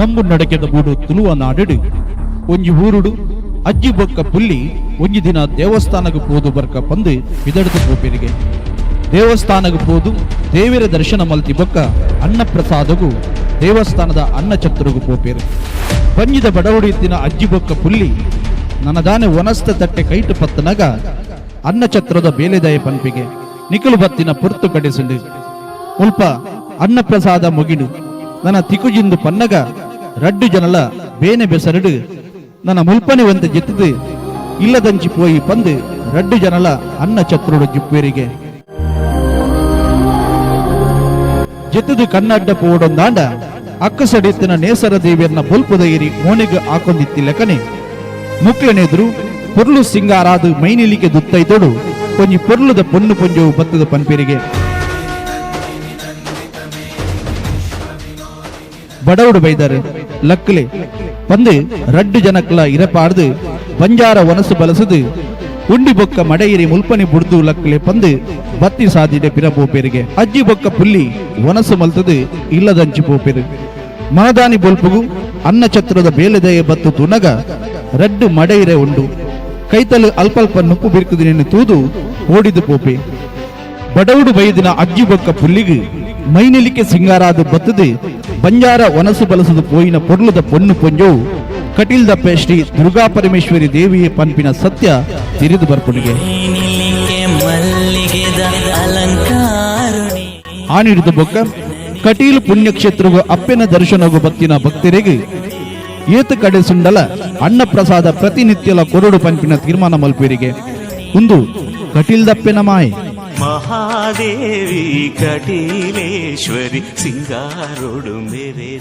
ನಂಬು ನಡಕೆದ ಬೂಡು ತುಲುವ ನಾಡಿಡು. ಒಂಜಿ ಊರುಡು, ಅಜ್ಜಿ ಬೊಕ್ಕ ಪುಲ್ಲಿ, ಒಂಜಿ ದಿನ ದೇವಸ್ಥಾನಕ್ಕೆ ಪೋದು ಬರ್ಕ ಪಂದು ಬಿದಡ್ದು ಪೋಪಿರಿಗೆ. ದೇವಸ್ಥಾನಕ್ಕೆ ಪೋದು ದೇವಿರ ದರ್ಶನ ಮಲ್ತಿ ಬೊಕ್ಕ ಅನ್ನ ಪ್ರಸಾದಗೂ ದೇವಸ್ಥಾನದ ಅನ್ನ ಚತ್ತುರುಗು ಪೋಪೇರು. ಪಂಜಿದ ಬಡವಡಿತ್ತಿನ ಅಜ್ಜಿ ಬೊಕ್ಕ ಪುಲ್ಲಿ, ನನದಾನೆ ಒನಸ್ತ ತಟ್ಟೆ ಕೈಟು ಪತ್ತನಗ ಅನ್ನ ಚತ್ರದ ಬೇಲೆದಯ ಪಂಪಿಗೆ ನಿಕಲು ಬತ್ತಿನ ಪುರ್ತು ಕಡಿಸುಂಡು. ಉಲ್ಪ ಅನ್ನ ಪ್ರಸಾದ ಮುಗಿಡು. ನನ್ನ ತಿಕುಜಿಂದು ಪನ್ನಗ ರಡ್ಡು ಜನಲ ಬೇನೆ ಬೆಸರಡು. ನನ್ನ ಮುಲ್ಪನೆ ಒಂದು ಜಿತ್ತದು. ಇಲ್ಲದಂಚಿ ಪೋಯಿ ಪಂದು ರಡ್ಡು ಜನಲ ಅನ್ನ ಚತ್ರುಡು ಜಿಪ್ಪೇರಿಗೆ. ಜಿತ್ತದು ಕನ್ನಡ್ಡ ಪೋಡೊಂದಾಂಡ ಅಕ್ಕಸಡಿತ್ತಿನ ನೇಸರ ದೇವಿಯನ್ನ ಬೊಲ್ಪುದ ಇರಿ ಹಾಕೊಂಡಿತ್ತಿಲ್ಲಕನೆ ಮುಕ್ಲನೆದುರು ಪೊರ್ಲು ಸಿಂಗಾರಾದು ಮೈನಿಲಿಕೆ ದುತ್ತೈತೋಡು ಕೊಂಜಿ ಪೊರ್ಲುದ ಪೊನ್ನು ಪೊಂಜವು ಬತ್ತದ ಪನ್ಪೇರಿಗೆ. ಬಡವಡು ಬೈದಾರೆ. ಲಕ್ಕಲೆ ಪಂದು ರಡ್ಡು ಜನಕ್ಲ ಇರಪಾರ್ದು ಬಂಜಾರ ಒನಸು ಬಲಸದು, ಉಂಡಿ ಬೊಕ್ಕ ಮಡೆಯಿರಿ ಮುಲ್ಪನಿ ಬುಡ್ದು ಲಕ್ಕಲೆ ಪಂದು, ಬತ್ತಿ ಸಾದಿಡೆ ಪಿರ ಪೋಪೇರಿಗೆ ಅಜ್ಜಿ ಬೊಕ್ಕ ಪುಲ್ಲಿ ಒನಸು ಮಲ್ತದು, ಇಲ್ಲದಂಚಿ ಪೋಪೇರು ಮನದಾನಿ ಬೊಲ್ಪುಗು, ಅನ್ನ ಛತ್ರದ ಬೇಲೆದೆಯ ಬತ್ತು ತುನಗ ರಡ್ಡು ಮಡೆಯಿರೆ ಉಂಡು. ಕೈತಲು ಅಲ್ಪಲ್ಪ ನುಪ್ಪು ಬಿರ್ಕುದು ನಿನ್ನ ತೂದು, ಓಡಿದು ಪೋಪೆ ಬಡವುಡು ಬೈದಿನ ಅಜ್ಜಿ ಬೊಕ್ಕ ಪುಲ್ಲಿಗು, ಮೈನೆಲಿಕೆ ಸಿಂಗಾರಾದು ಬತ್ತದು ಬಂಜಾರ ಒನಸು ಬಲಸದು ಪೋಯಿನ ಪೊರ್ಲದ ಪೊನ್ನು పొంజు ಕಟೀಲ್ದ ಶ್ರೀ ದುರ್ಗಾ ಪರಮೇಶ್ವರಿ ದೇವಿಯ ಪಂಪಿನ ಸತ್ಯ ತಿರಿದು ಬರ್ಪುಡಿಗೆ ಆನಿಡಿದ ಬೊಕ್ಕ ಕಟೀಲ್ ಪುಣ್ಯಕ್ಷೇತ್ರವು ಅಪ್ಪೆನ ದರ್ಶನವು ಬತ್ತಿನ ಭಕ್ತರಿಗೆ ಏತ ಕಡೆ ಸುಂಡಲ ಅನ್ನ ಪ್ರಸಾದ ಪ್ರತಿನಿತ್ಯಲ ಕೊರಡು ಪಂಪಿನ ತೀರ್ಮಾನ ಮಲ್ಪೇರಿಗೆ. ಒಂದು ಕಟೀಲ್ದಪ್ಪೆನ ಮಾಯೆ മഹാദേവി കടിലേശ്വരി സിംഗാരോടും നിരേ